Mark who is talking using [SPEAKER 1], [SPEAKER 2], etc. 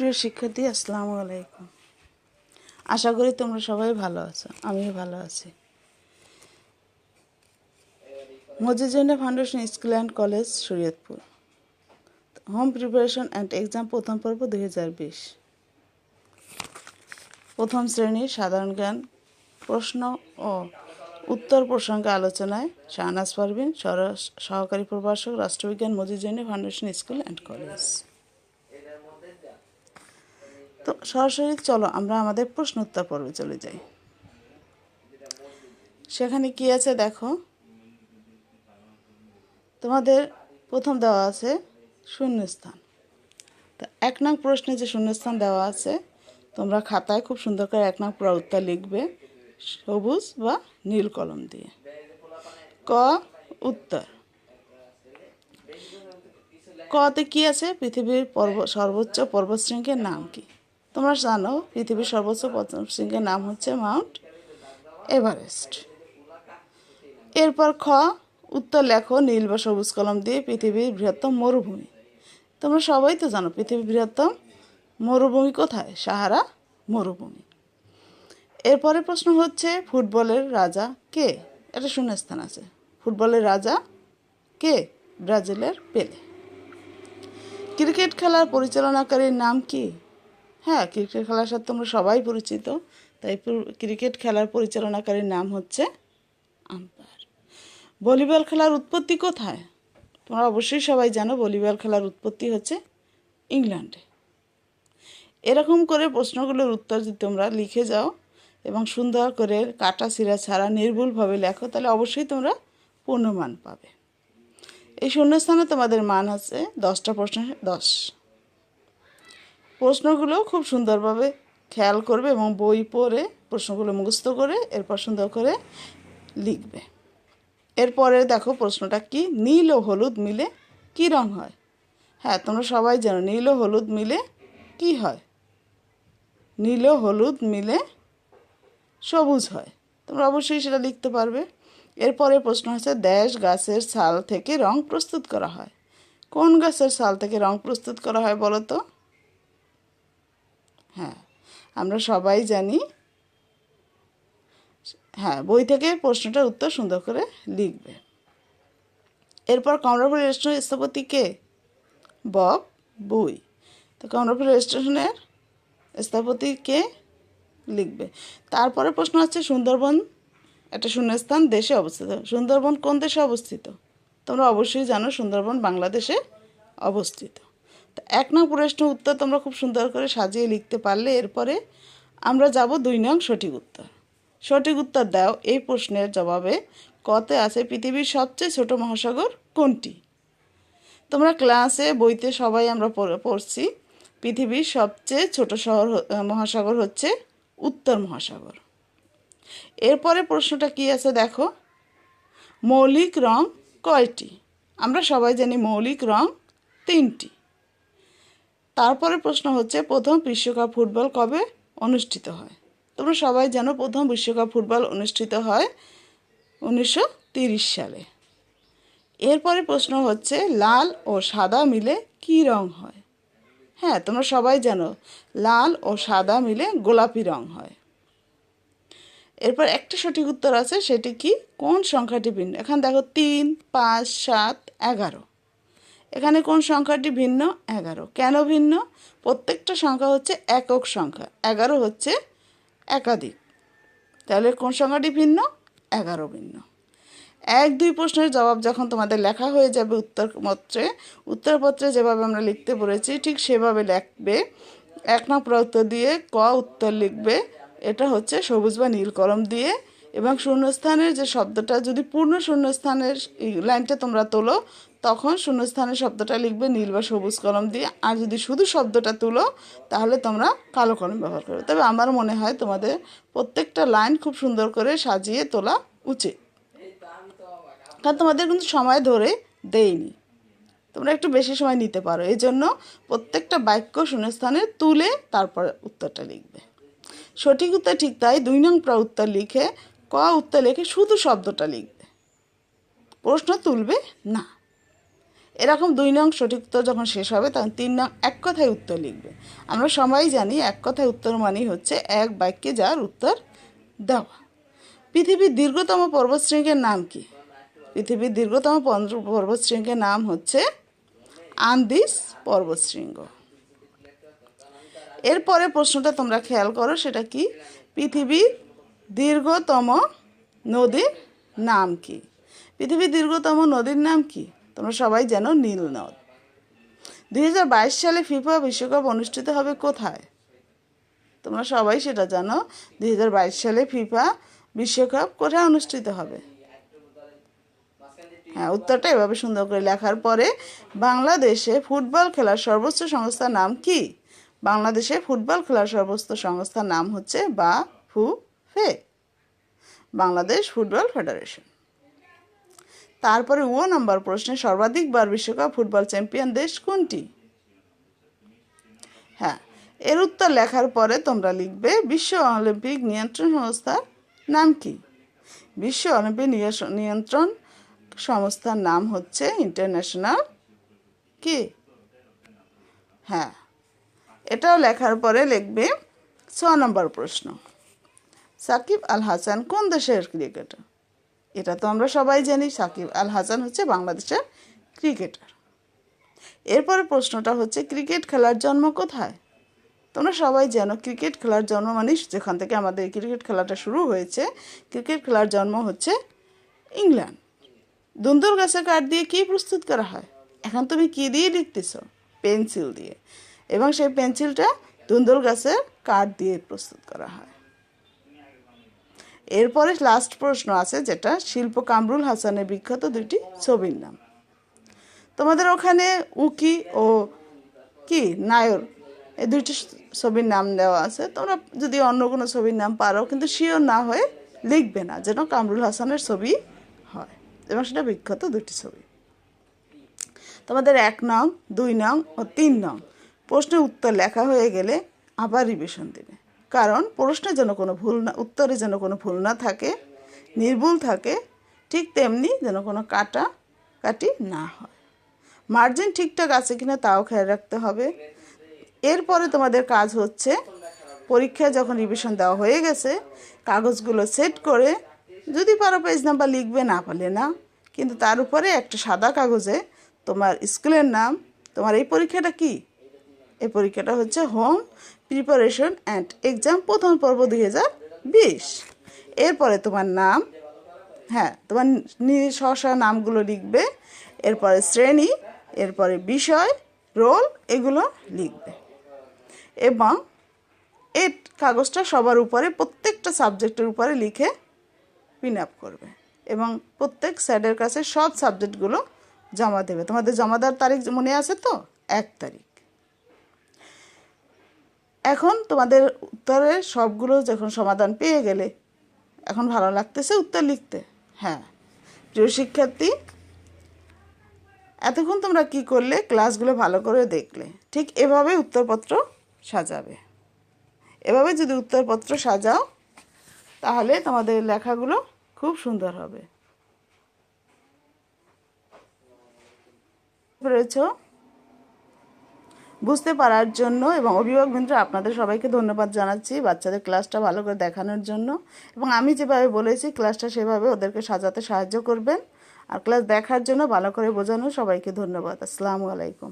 [SPEAKER 1] প্রিয় শিক্ষার্থী, আসসালামু আলাইকুম। আশা করি তোমরা সবাই ভালো আছো, আমিও ভালো আছি। Mojijenda foundation school and college Shariatpur home preparation and exam প্রথম পর্ব দুই হাজার বিশ। প্রথম শ্রেণির সাধারণ জ্ঞান, প্রশ্ন ও উত্তর প্রসঙ্গে আলোচনায় শাহনাজ পারভিন, সহকারী প্রভাষক, রাষ্ট্রবিজ্ঞান Mojijenda foundation school and college তো সরাসরি চলো, আমরা আমাদের প্রশ্ন উত্তর পর্বে চলে যাই। সেখানে কি আছে দেখো? তোমাদের প্রথম দেওয়া আছে শূন্যস্থান। তো এক নং প্রশ্নে যে শূন্যস্থান দেওয়া আছে, তোমরা খাতায় খুব সুন্দর করে এক নং উত্তর লিখবে, সবুজ বা নীল কলম দিয়ে। ক, উত্তর। কতে কি আছে? পৃথিবীর পর্ব, সর্বোচ্চ পর্বতশৃঙ্গের নাম কি? তোমরা জানো, পৃথিবীর সর্বোচ্চ পর্বতশৃঙ্গের নাম হচ্ছে মাউন্ট এভারেস্ট। এরপর খ, উত্তর লেখো, নীল বা সবুজ কলম দিয়ে পৃথিবীর বৃহত্তম মরুভূমি। তোমরা সবাই তো জানো পৃথিবীর বৃহত্তম মরুভূমি কোথায়? সাহারা মরুভূমি। এরপরে প্রশ্ন হচ্ছে, ফুটবলের রাজা কে? এটা শূন্য স্থান আছে। ফুটবলের রাজা কে? ব্রাজিলের পেলে। ক্রিকেট খেলার পরিচালনাকারীর নাম কি? হ্যাঁ ক্রিকেট খেলার সাথে তোমরা সবাই পরিচিত। তাই ক্রিকেট খেলার পরিচালনাকারীর নাম হচ্ছে আম্পায়ার। ভলিবল খেলার উৎপত্তি কোথায়? তোমরা অবশ্যই সবাই জানো, ভলিবল খেলার উৎপত্তি হচ্ছে ইংল্যান্ডে। এরকম করে প্রশ্নগুলোর উত্তর যদি তোমরা লিখে যাও এবং সুন্দর করে কাটা সিরা ছাড়া নির্ভুলভাবে লেখো, তাহলে অবশ্যই তোমরা পূর্ণমান পাবে। এই শূন্যস্থানে তোমাদের মান আছে দশটা প্রশ্ন দশ। প্রশ্নগুলো খুব সুন্দরভাবে খেয়াল করবে এবং বই পড়ে প্রশ্নগুলো মুখস্থ করে, এরপর সুন্দর করে লিখবে। এরপরে দেখো প্রশ্নটা কি? নীল ও হলুদ মিলে কি রং হয়? হ্যাঁ তোমরা সবাই জানো নীল ও হলুদ মিলে কি হয়? নীল ও হলুদ মিলে সবুজ হয়। তোমরা অবশ্যই সেটা লিখতে পারবে। এরপরে প্রশ্ন হচ্ছে, দেশ গাছের ছাল থেকে রং প্রস্তুত করা হয়। কোন গাছের ছাল থেকে রং প্রস্তুত করা হয় বলো তো? হ্যাঁ আমরা সবাই জানি। হ্যাঁ বই থেকে প্রশ্নটার উত্তর সুন্দর করে লিখবে। এরপর কমলাপুর রেস্টুরেন্ট স্থপতি কে? বব বই। তো কমলাপুর রেস্টুরেন্টের স্থপতি কে লিখবে। তারপরে প্রশ্ন আছে সুন্দরবন, একটা শূন্যস্থান দেশে অবস্থিত। সুন্দরবন কোন দেশে অবস্থিত? তোমরা অবশ্যই জানো সুন্দরবন বাংলাদেশে অবস্থিত। এক নং প্রশ্ন উত্তর তোমরা খুব সুন্দর করে সাজিয়ে লিখতে পারলে, এরপরে আমরা যাব দুই নং সঠিক উত্তর। সঠিক উত্তর দাও, এই প্রশ্নের জবাবে কতে আছে পৃথিবীর সবচেয়ে ছোট মহাসাগর কোনটি? তোমরা ক্লাসে, বইতে সবাই আমরা পড়- পড়ছি, পৃথিবীর সবচেয়ে ছোট শহর মহাসাগর হচ্ছে উত্তর মহাসাগর। এরপরে প্রশ্নটা কি আছে দেখো? মৌলিক রং কয়টি? আমরা সবাই জানি মৌলিক রং তিনটি। তারপরে প্রশ্ন হচ্ছে, প্রথম বিশ্বকাপ ফুটবল কবে অনুষ্ঠিত হয়? তোমরা সবাই জানো প্রথম বিশ্বকাপ ফুটবল অনুষ্ঠিত হয় উনিশশো সালে। এরপরে প্রশ্ন হচ্ছে, লাল ও সাদা মিলে কি রং হয়? হ্যাঁ তোমরা সবাই জানো, লাল ও সাদা মিলে গোলাপি রং হয়। এরপর একটা সঠিক উত্তর আছে, সেটি কি? কোন সংখ্যাটি ভিন্ন? এখানে দেখো, তিন, পাঁচ, সাত, এগারো। এখানে কোন সংখ্যাটি ভিন্ন? এগারো। কেন ভিন্ন? প্রত্যেকটা সংখ্যা হচ্ছে একক সংখ্যা। এগারো হচ্ছে একাধিক। তাহলে কোন সংখ্যাটি ভিন্ন? এগারো ভিন্ন। এক, দুই প্রশ্নের জবাব যখন তোমাদের লেখা হয়ে যাবে উত্তরপত্রে উত্তরপত্রে যেভাবে আমরা লিখতে বলেছি, ঠিক সেভাবে লিখবে। এক নম্বর উত্তর দিয়ে ক উত্তর লিখবে। এটা হচ্ছে সবুজ বা নীল কলম দিয়ে এবং শূন্যস্থানের যে শব্দটা, যদি পূর্ণ শূন্যস্থানের লাইনটা তোমরা তোলো, তখন শূন্যস্থানের শব্দটা লিখবে নীল বা সবুজ কলম দিয়ে। আর যদি শুধু শব্দটা তুলো, তাহলে তোমরা কালো কলম ব্যবহার করবে তবে আমার মনে হয় তোমাদের প্রত্যেকটা লাইন খুব সুন্দর করে সাজিয়ে তোলা উচিত। কারণ তোমাদের কিন্তু সময় ধরে দেয়নি। তোমরা একটু বেশি সময় নিতে পারো। এই জন্য প্রত্যেকটা বাক্য শূন্যস্থানে তুলে তারপর উত্তরটা লিখবে। সঠিক উত্তর ঠিক তাই। দুই নং প্র উত্তর লিখে ক উত্তর লিখে শুধু শব্দটা লিখবে। প্রশ্ন তুলবে? না। এরকম দুই নং সঠিক উত্তর যখন শেষ হবে, তখন তিন নং এক কথায় উত্তর লিখবে। আমরা সবাই জানি এক কথায় উত্তর মানেই হচ্ছে এক বাক্যে যার উত্তর দেওয়া। পৃথিবীর দীর্ঘতম পর্বতশৃঙ্গের নাম কি? পৃথিবীর দীর্ঘতম পর্ব- পর্বতশৃঙ্গের নাম হচ্ছে আন্দিস পর্বতশৃঙ্গ। এরপরে প্রশ্নটা তোমরা খেয়াল করো, সেটা কি? পৃথিবীর দীর্ঘতম নদীর নাম কি? পৃথিবীর দীর্ঘতম নদীর নাম কি? তোমরা সবাই জানো নীল নদ। দুই হাজার বাইশ সালে ফিফা বিশ্বকাপ অনুষ্ঠিত হবে কোথায়? তোমরা সবাই সেটা জানো, দুই হাজার বাইশ সালে ফিফা বিশ্বকাপ কোথায় অনুষ্ঠিত হবে? হ্যাঁ উত্তরটা এভাবে সুন্দর করে লেখার পরে বাংলাদেশে ফুটবল খেলার সর্বোচ্চ সংস্থার নাম কি? বাংলাদেশে ফুটবল খেলার সর্বোচ্চ সংস্থার নাম হচ্ছে বা ফু ফে বাংলাদেশ ফুটবল ফেডারেশন। তারপরে ও নম্বর প্রশ্নে সর্বাধিকবার বিশ্বকাপ ফুটবল চ্যাম্পিয়ন দেশ কোনটি? হ্যাঁ এর উত্তর লেখার পরে তোমরা লিখবে, বিশ্ব অলিম্পিক নিয়ন্ত্রণ সংস্থার নাম কি? বিশ্ব অলিম্পিক নিয়ন্ত্রণ সংস্থার নাম হচ্ছে ইন্টারন্যাশনাল কি? হ্যাঁ এটাও লেখার পরে লিখবে ছ নম্বর প্রশ্ন। সাকিব আল হাসান কোন দেশের ক্রিকেটার? এটা তো আমরা সবাই জানি, সাকিব আল হাসান হচ্ছে বাংলাদেশের ক্রিকেটার। এরপরে প্রশ্নটা হচ্ছে, ক্রিকেট খেলার জন্ম কোথায়? তোমরা সবাই জানো, ক্রিকেট খেলার জন্ম মানে যেখান থেকে আমাদের ক্রিকেট খেলাটা শুরু হয়েছে, ক্রিকেট খেলার জন্ম হচ্ছে ইংল্যান্ড। দুন্দুল গাছের কাঠ দিয়ে কী প্রস্তুত করা হয়? এখন তুমি কী দিয়ে লিখতেছ? পেন্সিল দিয়ে। এবং সেই পেন্সিলটা দুন্দুল গাছের কাঠ দিয়ে প্রস্তুত করা হয়। এরপরে লাস্ট প্রশ্ন আছে, যেটা শিল্প কামরুল হাসানের বিখ্যাত দুটি ছবির নাম। তোমাদের ওখানে উকি ও কি, নায়র, এই দুইটি ছবির নাম দেওয়া আছে। তোমরা যদি অন্য কোনো ছবির নাম পারো, কিন্তু শিওর না হয়ে লিখবে না যেন কামরুল হাসানের ছবি হয়, এবং সেটা বিখ্যাত দুটি ছবি। তোমাদের এক নং, দুই নং ও তিন নং। প্রশ্নের উত্তর লেখা হয়ে গেলে আবার রিভিশন দেবে। কারণ প্রশ্নে যেন কোনো ভুল না, উত্তরে যেন কোনো ভুল না থাকে, নির্ভুল থাকে, ঠিক তেমনি যেন কোনো কাটা কাটি না হয়। মার্জিন ঠিকঠাক আছে কিনা তাও খেয়াল রাখতে হবে। এরপরে তোমাদের কাজ হচ্ছে পরীক্ষায় যখন রিভিশন দেওয়া হয়ে গেছে, কাগজগুলো সেট করে, যদি পারো পেজ নাম্বার লিখবে, না পারলে না, কিন্তু তার উপরে একটা সাদা কাগজে তোমার স্কুলের নাম, তোমার এই পরীক্ষাটা কি? এই পরীক্ষাটা হচ্ছে হোম প্রিপারেশন অ্যান্ড এক্সাম প্রথম পর্ব দুই হাজার বিশ। এরপরে তোমার নাম হ্যাঁ তোমার স্ব স্ব নামগুলো লিখবে, এরপরে শ্রেণি, এরপরে বিষয়, রোল এগুলো লিখবে। এবং এই কাগজটা সবার উপরে, প্রত্যেকটা সাবজেক্টের উপরে লিখে পিন আপ করবে। এবং প্রত্যেক স্যারের কাছে সব সাবজেক্টগুলো জমা দেবে। তোমাদের জমা দেওয়ার তারিখ মনে আছে তো? এক তারিখ। এখন তোমাদের উত্তরের সবগুলো যখন সমাধান পেয়ে গেলে, এখন ভালো লাগতেছে উত্তর লিখতে। হ্যাঁ প্রিয় শিক্ষার্থী, এতক্ষণ তোমরা কি করলে? ক্লাসগুলো ভালো করে দেখলে। ঠিক এভাবে উত্তরপত্র সাজাবে। এভাবে যদি উত্তরপত্র সাজাও, তাহলে তোমাদের লেখাগুলো খুব সুন্দর হবে। পেরেছ বুঝতে পারার জন্য এবং অভিভাবকবৃন্দ আপনাদের সবাইকে ধন্যবাদ জানাচ্ছি বাচ্চাদের ক্লাসটা ভালো করে দেখানোর জন্য। এবং আমি যেভাবে বলেছি ক্লাসটা সেভাবে ওদেরকে সাজাতে সাহায্য করবেন। আর ক্লাস দেখার জন্য ভালো করে বোঝানো সবাইকে ধন্যবাদ। আসসালামু আলাইকুম।